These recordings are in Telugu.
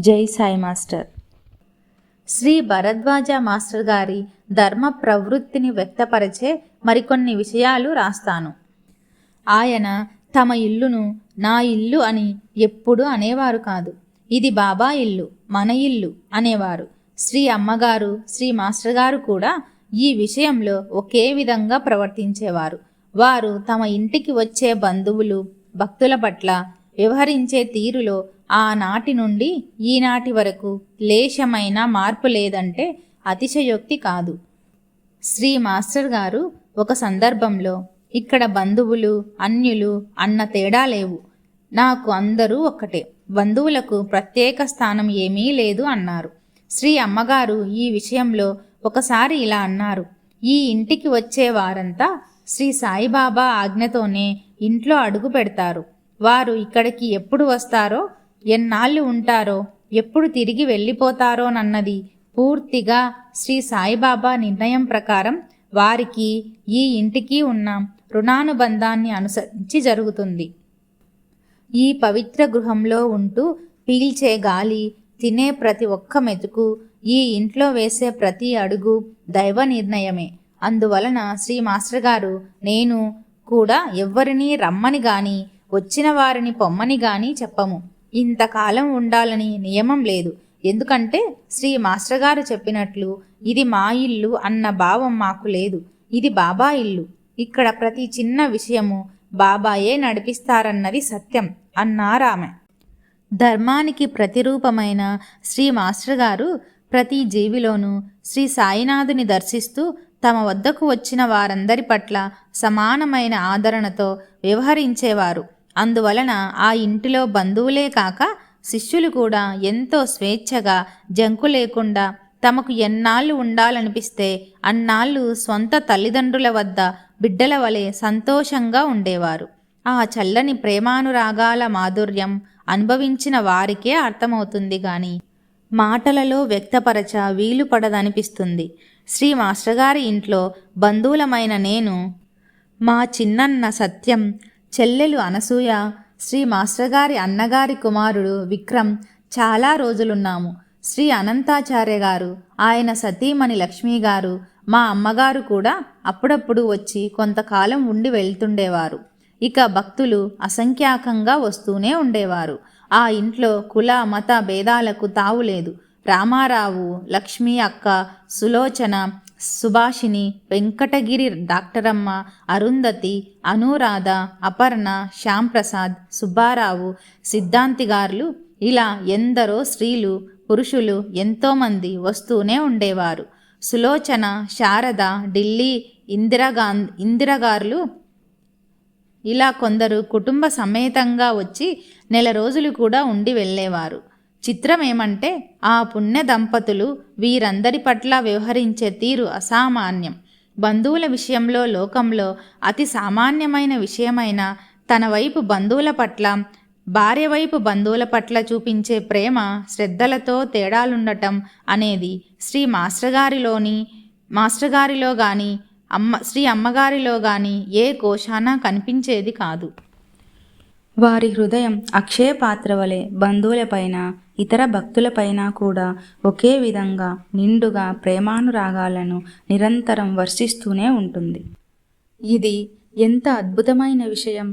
జై సాయి మాస్టర్. శ్రీ భరద్వాజ మాస్టర్ గారి ధర్మ ప్రవృత్తిని వ్యక్తపరిచే మరికొన్ని విషయాలు రాస్తాను. ఆయన తమ ఇల్లును నా ఇల్లు అని ఎప్పుడూ అనేవారు కాదు. ఇది బాబా ఇల్లు మన ఇల్లు అనేవారు. శ్రీ అమ్మగారు శ్రీ మాస్టర్ గారు కూడా ఈ విషయంలో ఒకే విధంగా ప్రవర్తించేవారు. వారు తమ ఇంటికి వచ్చే బంధువులు భక్తుల పట్ల వ్యవహరించే తీరులో ఆనాటి నుండి ఈనాటి వరకు లేశమైన మార్పు లేదంటే అతిశయోక్తి కాదు. శ్రీ మాస్టర్ గారు ఒక సందర్భంలో ఇక్కడ బంధువులు అన్యులు అన్న తేడా లేవు. నాకు అందరూ ఒక్కటే. బంధువులకు ప్రత్యేక స్థానం ఏమీ లేదు అన్నారు. శ్రీ అమ్మగారు ఈ విషయంలో ఒకసారి ఇలా అన్నారు. ఈ ఇంటికి వచ్చే వారంతా శ్రీ సాయిబాబా ఆజ్ఞతోనే ఇంట్లో అడుగు పెడతారు. వారు ఇక్కడికి ఎప్పుడు వస్తారో? ఎన్నాళ్ళు ఉంటారో? ఎప్పుడు తిరిగి వెళ్ళిపోతారోనన్నది పూర్తిగా శ్రీ సాయిబాబా నిర్ణయం ప్రకారం వారికి ఈ ఇంటికి ఉన్న రుణానుబంధాన్ని అనుసరించి జరుగుతుంది. ఈ పవిత్ర గృహంలో ఉంటూ పీల్చే గాలి తినే ప్రతి ఒక్క మెతుకు ఈ ఇంట్లో వేసే ప్రతి అడుగు దైవ నిర్ణయమే. అందువలన శ్రీ మాస్టర్ గారు నేను కూడా ఎవ్వరినీ రమ్మని గాని వచ్చిన వారిని పొమ్మని గాని చెప్పము. ఇంతకాలం ఉండాలని నియమం లేదు. ఎందుకంటే శ్రీ మాస్టర్ గారు చెప్పినట్లు ఇది మా ఇల్లు అన్న భావం మాకు లేదు. ఇది బాబా ఇల్లు. ఇక్కడ ప్రతి చిన్న విషయము బాబాయే నడిపిస్తారన్నది సత్యం అన్నారామె ధర్మానికి ప్రతిరూపమైన శ్రీ మాస్టర్ గారు ప్రతి జీవిలోనూ శ్రీ సాయినాథుని దర్శిస్తూ తమ వద్దకు వచ్చిన వారందరి పట్ల సమానమైన ఆదరణతో వ్యవహరించేవారు. అందువలన ఆ ఇంటిలో బంధువులే కాక శిష్యులు కూడా ఎంతో స్వేచ్ఛగా జంకు లేకుండా తమకు ఎన్నాళ్ళు ఉండాలనిపిస్తే అన్నాళ్ళు స్వంత తల్లిదండ్రుల వద్ద బిడ్డల వలె సంతోషంగా ఉండేవారు. ఆ చల్లని ప్రేమానురాగాల మాధుర్యం అనుభవించిన వారికే అర్థమవుతుంది గాని మాటలలో వ్యక్తపరచ వీలు పడదనిపిస్తుంది. శ్రీ మాస్టర్ గారి ఇంట్లో బంధువులమైన నేను మా చిన్నన్న సత్యం చెల్లెలు అనసూయ శ్రీ మాస్టర్ గారి అన్నగారి కుమారుడు విక్రమ్ చాలా రోజులున్నాము. శ్రీ అనంతాచార్య గారు ఆయన సతీమణి లక్ష్మీ గారు మా అమ్మగారు కూడా అప్పుడప్పుడు వచ్చి కొంతకాలం ఉండి వెళ్తుండేవారు. ఇక భక్తులు అసంఖ్యాకంగా వస్తూనే ఉండేవారు. ఆ ఇంట్లో కుల మత భేదాలకు తావులేదు. రామారావు లక్ష్మీ అక్క సులోచన సుభాషిణి వెంకటగిరి డాక్టరమ్మ అరుంధతి అనురాధ అపర్ణ శ్యాంప్రసాద్ సుబ్బారావు సిద్ధాంతిగారులు ఇలా ఎందరో స్త్రీలు పురుషులు ఎంతోమంది వస్తూనే ఉండేవారు. సులోచన శారద ఢిల్లీ ఇందిరాగాంధ్ ఇందిరగారులు ఇలా కొందరు కుటుంబ సమేతంగా వచ్చి నెల రోజులు కూడా ఉండి వెళ్ళేవారు. చిత్రం ఏమంటే ఆ పుణ్య దంపతులు వీరందరి పట్ల వ్యవహరించే తీరు అసామాన్యం. బంధువుల విషయంలో లోకంలో అతి సామాన్యమైన విషయమైన తన వైపు బంధువుల పట్ల భార్య వైపు బంధువుల పట్ల చూపించే ప్రేమ శ్రద్ధలతో తేడాలుండటం అనేది శ్రీ మాస్టర్ గారిలోని గాని కానీ అమ్మ శ్రీ అమ్మగారిలో కానీ ఏ కోశాన కనిపించేది కాదు. వారి హృదయం అక్షయ పాత్ర వలె బంధువులపైన ఇతర భక్తులపైన కూడా ఒకే విధంగా నిండుగా ప్రేమానురాగాలను నిరంతరం వర్షిస్తూనే ఉంటుంది. ఇది ఎంత అద్భుతమైన విషయం!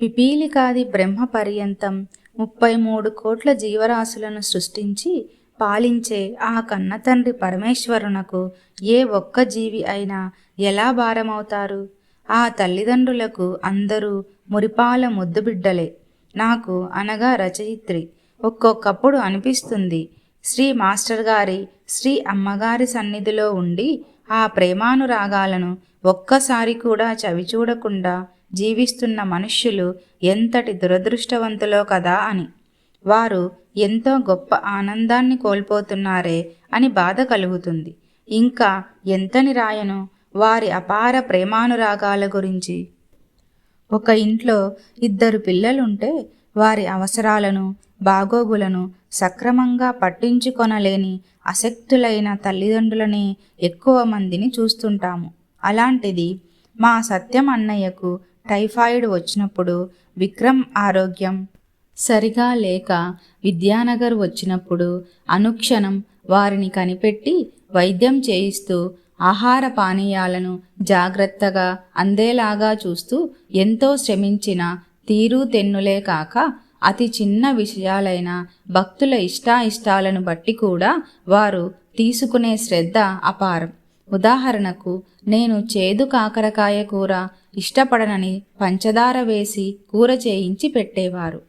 పిపీలికాది బ్రహ్మ పర్యంతం ముప్పై మూడు కోట్ల జీవరాశులను సృష్టించి పాలించే ఆ కన్నతండ్రి పరమేశ్వరునకు ఏ ఒక్క జీవి అయినా ఎలా భారమవుతారు? ఆ తల్లిదండ్రులకు అందరూ మురిపాల ముద్దుబిడ్డలే. నాకు అనగా రచయిత్రి. ఒక్కొక్కప్పుడు అనిపిస్తుంది. శ్రీ మాస్టర్ గారి శ్రీ అమ్మగారి సన్నిధిలో ఉండి ఆ ప్రేమానురాగాలను ఒక్కసారి కూడా చవిచూడకుండా జీవిస్తున్న మనుష్యులు ఎంతటి దురదృష్టవంతులో కదా అని. వారు ఎంతో గొప్ప ఆనందాన్ని కోల్పోతున్నారే అని బాధ కలుగుతుంది. ఇంకా ఎంతని రాయను? వారి అపార ప్రేమానురాగాల గురించి. ఒక ఇంట్లో ఇద్దరు పిల్లలుంటే వారి అవసరాలను బాగోగులను సక్రమంగా పట్టించుకొనలేని అశక్తులైన తల్లిదండ్రులని ఎక్కువ మందిని చూస్తుంటాము. అలాంటిది మా సత్యం అన్నయ్యకు టైఫాయిడ్ వచ్చినప్పుడు విక్రమ్ ఆరోగ్యం సరిగా లేక విద్యానగర్ వచ్చినప్పుడు అనుక్షణం వారిని కనిపెట్టి వైద్యం చేయిస్తూ ఆహార పానీయాలను జాగ్రత్తగా అందేలాగా చూస్తూ ఎంతో శ్రమించిన తీరు తెన్నులే కాక అతి చిన్న విషయాలైన భక్తుల ఇష్టాయిష్టాలను బట్టి కూడా వారు తీసుకునే శ్రద్ధ అపారం. ఉదాహరణకు నేను చేదు కాకరకాయ కూర ఇష్టపడనని పంచదార వేసి కూర చేయించి పెట్టేవారు.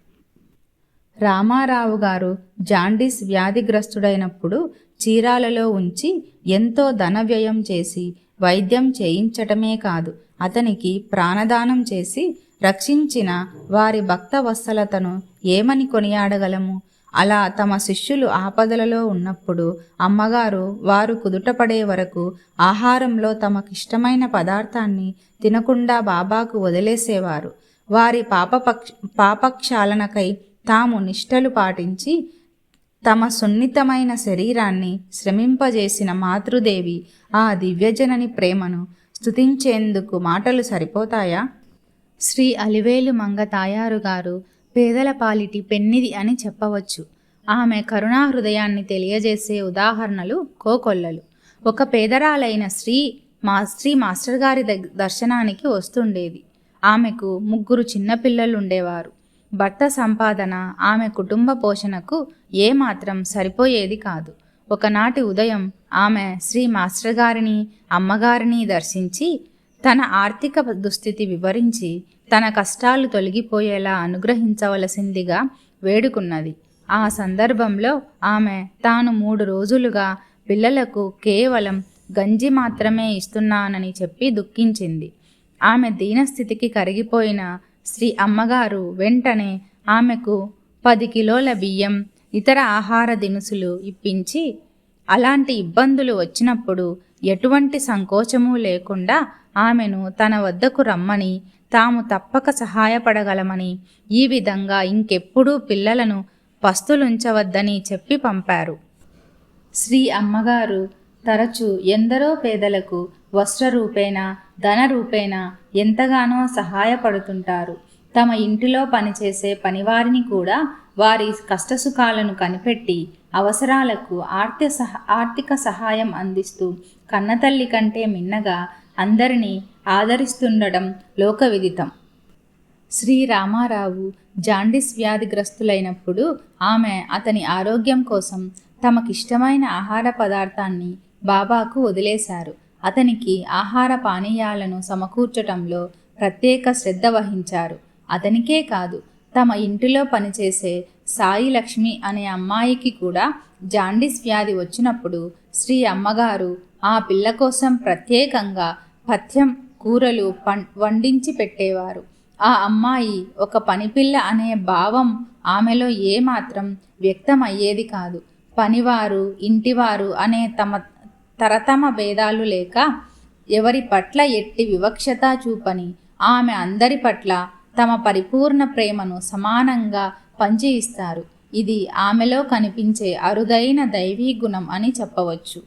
రామారావు గారు జాండీస్ వ్యాధిగ్రస్తుడైనప్పుడు చీరాలలో ఉంచి ఎంతో ధన వ్యయం చేసి వైద్యం చేయించటమే కాదు అతనికి ప్రాణదానం చేసి రక్షించిన వారి భక్తవత్సలతను ఏమని కొనియాడగలము? అలా తమ శిష్యులు ఆపదలలో ఉన్నప్పుడు అమ్మగారు వారు కుదుటపడే వరకు ఆహారంలో తమకిష్టమైన పదార్థాన్ని తినకుండా బాబాకు వదిలేసేవారు. వారి పాపపక్ష పాపక్షాలనకై తాము నిష్టలు పాటించి తమ సున్నితమైన శరీరాన్ని శ్రమింపజేసిన మాతృదేవి ఆ దివ్యజనని ప్రేమను స్తుతించేందుకు మాటలు సరిపోతాయా? శ్రీ అలివేలు మంగ తాయారు గారు పేదల పాలిటి పెన్నిది అని చెప్పవచ్చు. ఆమె కరుణా హృదయాన్ని తెలియజేసే ఉదాహరణలు కోకొల్లలు. ఒక పేదరాలైన శ్రీ మా శ్రీ మాస్టర్ గారి ద దర్శనానికి వస్తుండేది. ఆమెకు ముగ్గురు చిన్నపిల్లలు ఉండేవారు భర్త సంపాదన ఆమె కుటుంబ పోషణకు ఏమాత్రం సరిపోయేది కాదు. ఒకనాటి ఉదయం ఆమె శ్రీ మాస్టర్ గారిని అమ్మగారిని దర్శించి తన ఆర్థిక దుస్థితి వివరించి తన కష్టాలు తొలగిపోయేలా అనుగ్రహించవలసిందిగా వేడుకున్నది. ఆ సందర్భంలో ఆమె తాను మూడు రోజులుగా పిల్లలకు కేవలం గంజి మాత్రమే ఇస్తున్నానని చెప్పి దుఃఖించింది. ఆమె దీనస్థితికి కరిగిపోయిన శ్రీ అమ్మగారు వెంటనే ఆమెకు పది కిలోల బియ్యం ఇతర ఆహార దినుసులు ఇప్పించి అలాంటి ఇబ్బందులు వచ్చినప్పుడు ఎటువంటి సంకోచము లేకుండా ఆమెను తన వద్దకు రమ్మని తాము తప్పక సహాయపడగలమని ఈ విధంగా ఇంకెప్పుడూ పిల్లలను పస్తులుంచవద్దని చెప్పి పంపారు. శ్రీ అమ్మగారు తరచూ ఎందరో పేదలకు వస్త్ర రూపేణ ధన ఎంతగానో సహాయపడుతుంటారు. తమ ఇంటిలో పనిచేసే పనివారిని కూడా వారి కష్టసుఖాలను కనిపెట్టి అవసరాలకు ఆర్థిక సహ ఆర్థిక సహాయం అందిస్తూ కన్నతల్లి కంటే మిన్నగా అందరినీ ఆదరిస్తుండడం లోకవిదితం. శ్రీ రామారావు జాండిస్ వ్యాధిగ్రస్తులైనప్పుడు ఆమె అతని ఆరోగ్యం కోసం తమకిష్టమైన ఆహార పదార్థాన్ని బాబాకు వదిలేశారు. అతనికి ఆహార పానీయాలను సమకూర్చటంలో ప్రత్యేక శ్రద్ధ వహించారు. అతనికే కాదు తమ ఇంటిలో పనిచేసే సాయి లక్ష్మి అనే అమ్మాయికి కూడా జాండీస్ వ్యాధి వచ్చినప్పుడు శ్రీ అమ్మగారు ఆ పిల్ల కోసం ప్రత్యేకంగా పథ్యం కూరలు పం వండించి పెట్టేవారు. ఆ అమ్మాయి ఒక పనిపిల్ల అనే భావం ఆమెలో ఏమాత్రం వ్యక్తమయ్యేది కాదు. పనివారు ఇంటివారు అనే తమ తరతమ భేదాలు లేక ఎవరి పట్ల ఎట్టి వివక్షత చూపని ఆమె అందరి పట్ల తమ పరిపూర్ణ ప్రేమను సమానంగా పంచి ఇస్తారు ఇది ఆమెలో కనిపించే అరుదైన దైవీ గుణం అని చెప్పవచ్చు.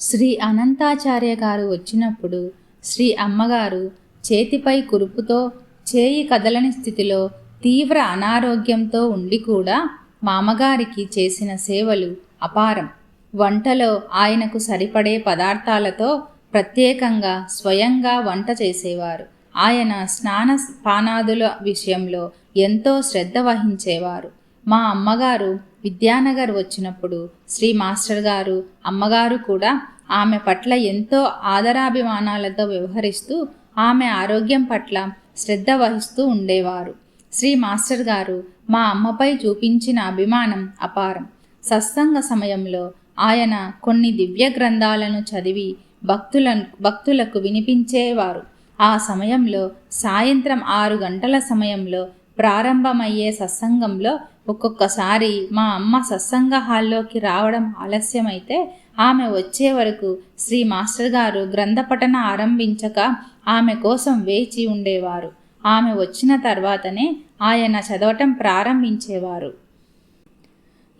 శ్రీ అనంతాచార్య గారు వచ్చినప్పుడు శ్రీ అమ్మగారు చేతిపై కురుపుతో చేయి కదలని స్థితిలో తీవ్ర అనారోగ్యంతో ఉండి కూడా మామగారికి చేసిన సేవలు అపారం. వంటలో ఆయనకు సరిపడే పదార్థాలతో ప్రత్యేకంగా స్వయంగా వంట చేసేవారు. ఆయన స్నాన పానాదుల విషయంలో ఎంతో శ్రద్ధ వహించేవారు. మా అమ్మగారు విద్యానగర్ వచ్చినప్పుడు శ్రీ మాస్టర్ గారు అమ్మగారు కూడా ఆమె పట్ల ఎంతో ఆదరాభిమానాలతో వ్యవహరిస్తూ ఆమె ఆరోగ్యం పట్ల శ్రద్ధ వహిస్తూ ఉండేవారు. శ్రీ మాస్టర్ గారు మా అమ్మపై చూపించిన అభిమానం అపారం. సత్సంగ సమయంలో ఆయన కొన్ని దివ్య గ్రంథాలను చదివి భక్తుల భక్తులకు వినిపించేవారు. ఆ సమయంలో సాయంత్రం ఆరు గంటల సమయంలో ప్రారంభమయ్యే సత్సంగంలో ఒక్కొక్కసారి మా అమ్మ సత్సంగ హాల్లోకి రావడం ఆలస్యమైతే ఆమె వచ్చే వరకు శ్రీ మాస్టర్ గారు గ్రంథపఠన ఆరంభించక ఆమె కోసం వేచి ఉండేవారు. ఆమె వచ్చిన తర్వాతనే ఆయన చదవటం ప్రారంభించేవారు.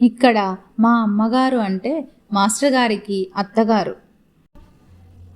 ఇక్కడ మా అమ్మగారు అంటే మాస్టర్ గారికి అత్తగారు.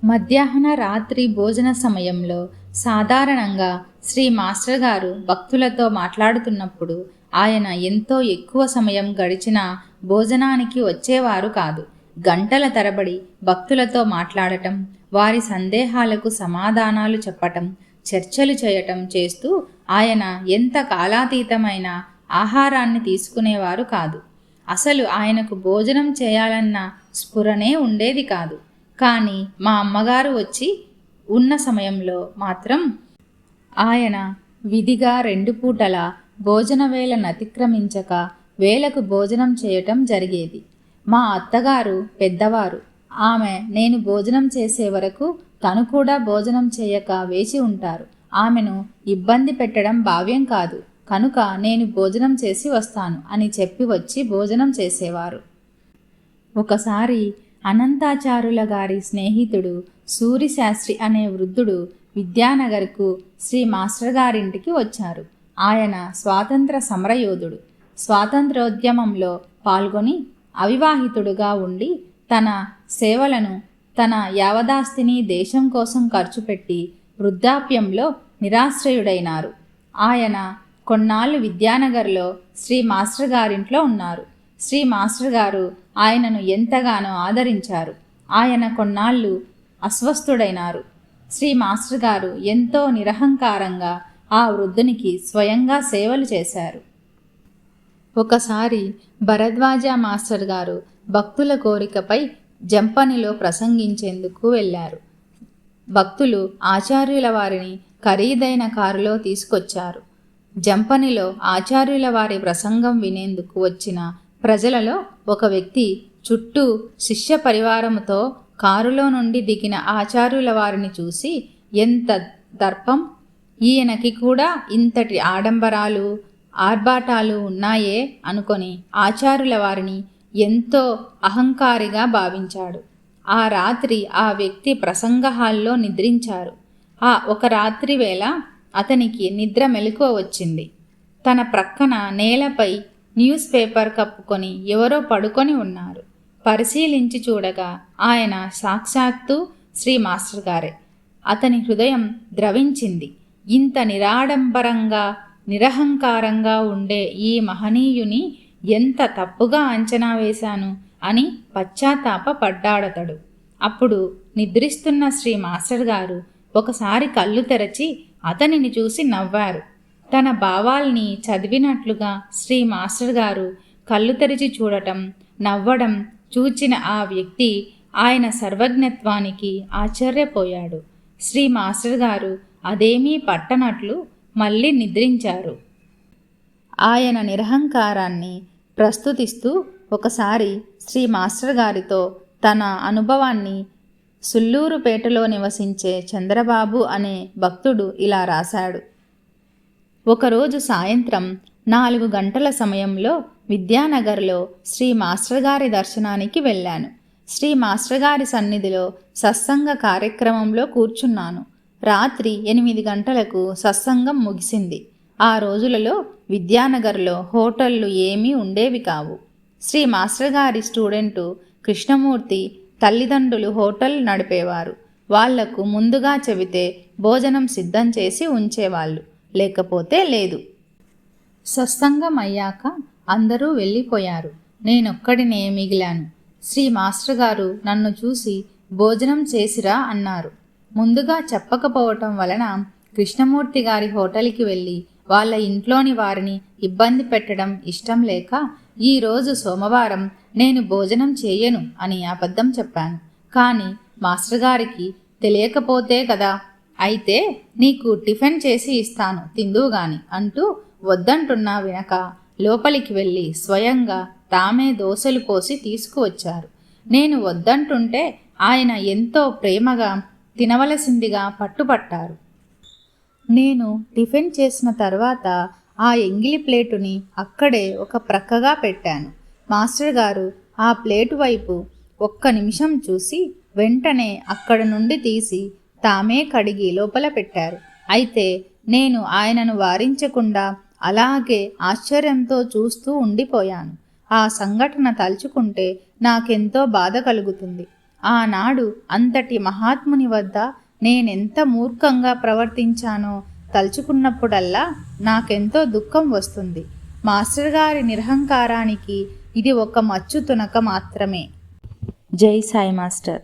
మధ్యాహ్న రాత్రి భోజన సమయంలో సాధారణంగా శ్రీ మాస్టర్ గారు భక్తులతో మాట్లాడుతున్నప్పుడు ఆయన ఎంతో ఎక్కువ సమయం గడిచిన భోజనానికి వచ్చేవారు కాదు. గంటల తరబడి భక్తులతో మాట్లాడటం వారి సందేహాలకు సమాధానాలు చెప్పటం చర్చలు చేయటం చేస్తూ ఆయన ఎంత కాలాతీతమైన ఆహారాన్ని తీసుకునేవారు కాదు. అసలు ఆయనకు భోజనం చేయాలన్న స్ఫురణే ఉండేది కాదు. కానీ మా అమ్మగారు వచ్చి ఉన్న సమయంలో మాత్రం ఆయన విధిగా రెండు పూటల భోజన వేళను అతిక్రమించక వేలకు భోజనం చేయటం జరిగేది. మా అత్తగారు పెద్దవారు ఆమె నేను భోజనం చేసే వరకు తను కూడా భోజనం చేయక వేచి ఉంటారు. ఆమెను ఇబ్బంది పెట్టడం భావ్యం కాదు. కనుక నేను భోజనం చేసి వస్తాను అని చెప్పి వచ్చి భోజనం చేసేవారు. ఒకసారి అనంతాచారుల గారి స్నేహితుడు సూరిశాస్త్రి అనే వృద్ధుడు విద్యానగర్కు శ్రీ మాస్టర్ గారింటికి వచ్చారు. ఆయన స్వాతంత్ర సమరయోధుడు. స్వాతంత్రోద్యమంలో పాల్గొని అవివాహితుడుగా ఉండి తన సేవలను తన యావదాస్తిని దేశం కోసం ఖర్చు పెట్టి వృద్ధాప్యంలో నిరాశ్రయుడైనారు. ఆయన కొన్నాళ్ళు విద్యానగర్లో శ్రీ మాస్టర్ గారింట్లో ఉన్నారు. శ్రీ మాస్టర్ గారు ఆయనను ఎంతగానో ఆదరించారు. ఆయన కొన్నాళ్ళు అస్వస్థుడైనారు. శ్రీ మాస్టర్ గారు ఎంతో నిరహంకారంగా ఆ వృద్ధునికి స్వయంగా సేవలు చేశారు. ఒకసారి భరద్వాజ మాస్టర్ గారు భక్తుల కోరికపై జంపనిలో ప్రసంగించేందుకు వెళ్ళారు. భక్తులు ఆచార్యుల వారిని ఖరీదైన కారులో తీసుకొచ్చారు. జంపనిలో ఆచార్యుల వారి ప్రసంగం వినేందుకు వచ్చిన ప్రజలలో ఒక వ్యక్తి చుట్టూ శిష్య పరివారముతో కారులో నుండి దిగిన ఆచార్యుల వారిని చూసి ఎంత దర్పం? ఈయనకి కూడా ఇంతటి ఆడంబరాలు ఆర్భాటాలు ఉన్నాయే అనుకొని ఆచారుల వారిని ఎంతో అహంకారిగా భావించాడు. ఆ రాత్రి ఆ వ్యక్తి ప్రసంగ హాల్లో నిద్రించారు. ఆ ఒక రాత్రి వేళ అతనికి నిద్ర మెలకువ వచ్చింది. తన ప్రక్కన నేలపై న్యూస్ పేపర్ కప్పుకొని ఎవరో పడుకొని ఉన్నారు. పరిశీలించి చూడగా ఆయన సాక్షాత్తు శ్రీ మాస్టర్ గారే. అతని హృదయం ద్రవించింది. ఇంత నిరాడంబరంగా నిరహంకారంగా ఉండే ఈ మహనీయుని ఎంత తప్పుగా అంచనా వేశాను అని పశ్చాత్తాప పడ్డాడతడు. అప్పుడు నిద్రిస్తున్న శ్రీ మాస్టర్ గారు ఒకసారి కళ్ళు తెరచి అతనిని చూసి నవ్వారు. తన భావాల్ని చదివినట్లుగా శ్రీ మాస్టర్ గారు కళ్ళు తెరిచి చూడటం నవ్వడం చూచిన ఆ వ్యక్తి ఆయన సర్వజ్ఞత్వానికి ఆశ్చర్యపోయాడు. శ్రీ మాస్టర్ గారు అదేమీ పట్టనట్లు మళ్ళీ నిద్రించారు. ఆయన నిరహంకారాన్ని ప్రస్తుతిస్తూ ఒకసారి శ్రీ మాస్టర్ గారితో తన అనుభవాన్ని సుల్లూరుపేటలో నివసించే చంద్రబాబు అనే భక్తుడు ఇలా రాశాడు. ఒకరోజు సాయంత్రం నాలుగు గంటల సమయంలో విద్యానగర్లో శ్రీ మాస్టర్ గారి దర్శనానికి వెళ్ళాను. శ్రీ మాస్టర్ గారి సన్నిధిలో సత్సంగ కార్యక్రమంలో కూర్చున్నాను. రాత్రి ఎనిమిది గంటలకు సత్సంగం ముగిసింది. ఆ రోజులలో విద్యానగర్లో హోటళ్ళు ఏమీ ఉండేవి కావు. శ్రీ మాస్టర్ గారి స్టూడెంటు కృష్ణమూర్తి తల్లిదండ్రులు హోటల్ నడిపేవారు. వాళ్ళకు ముందుగా చెబితే భోజనం సిద్ధం చేసి ఉంచేవాళ్ళు. లేకపోతే లేదు. సత్సంగం అయ్యాక అందరూ వెళ్ళిపోయారు. నేనొక్కడినే మిగిలాను. శ్రీ మాస్టర్ గారు నన్ను చూసి భోజనం చేసిరా అన్నారు. ముందుగా చెప్పకపోవటం వలన కృష్ణమూర్తి గారి హోటల్కి వెళ్ళి వాళ్ళ ఇంట్లోని వారిని ఇబ్బంది పెట్టడం ఇష్టం లేక ఈరోజు సోమవారం నేను భోజనం చేయను అని అబద్ధం చెప్పాను. కానీ మాస్టర్ గారికి తెలియకపోతే కదా అయితే నీకు టిఫిన్ చేసి ఇస్తాను తిందువు గాని అంటూ వద్దంటున్నా వినక లోపలికి వెళ్ళి స్వయంగా తామే దోశలు పోసి తీసుకువచ్చారు. నేను వద్దంటుంటే ఆయన ఎంతో ప్రేమగా తినవలసిందిగా పట్టుపట్టారు. నేను టిఫిన్ చేసిన తర్వాత ఆ ఎంగిలి ప్లేటుని అక్కడే ఒక ప్రక్కగా పెట్టాను. మాస్టర్ గారు ఆ ప్లేటు వైపు ఒక్క నిమిషం చూసి వెంటనే అక్కడ నుండి తీసి తామే కడిగి లోపల పెట్టారు. అయితే నేను ఆయనను వారించకుండా అలాగే ఆశ్చర్యంతో చూస్తూ ఉండిపోయాను. ఆ సంఘటన తలుచుకుంటే నాకెంతో బాధ కలుగుతుంది. ఆనాడు అంతటి మహాత్ముని వద్ద నేనెంత మూర్ఖంగా ప్రవర్తించానో తలుచుకున్నప్పుడల్లా నాకెంతో దుఃఖం వస్తుంది. మాస్టర్ గారి నిరహంకారానికి ఇది ఒక మచ్చు తునక మాత్రమే. జై సాయి మాస్టర్.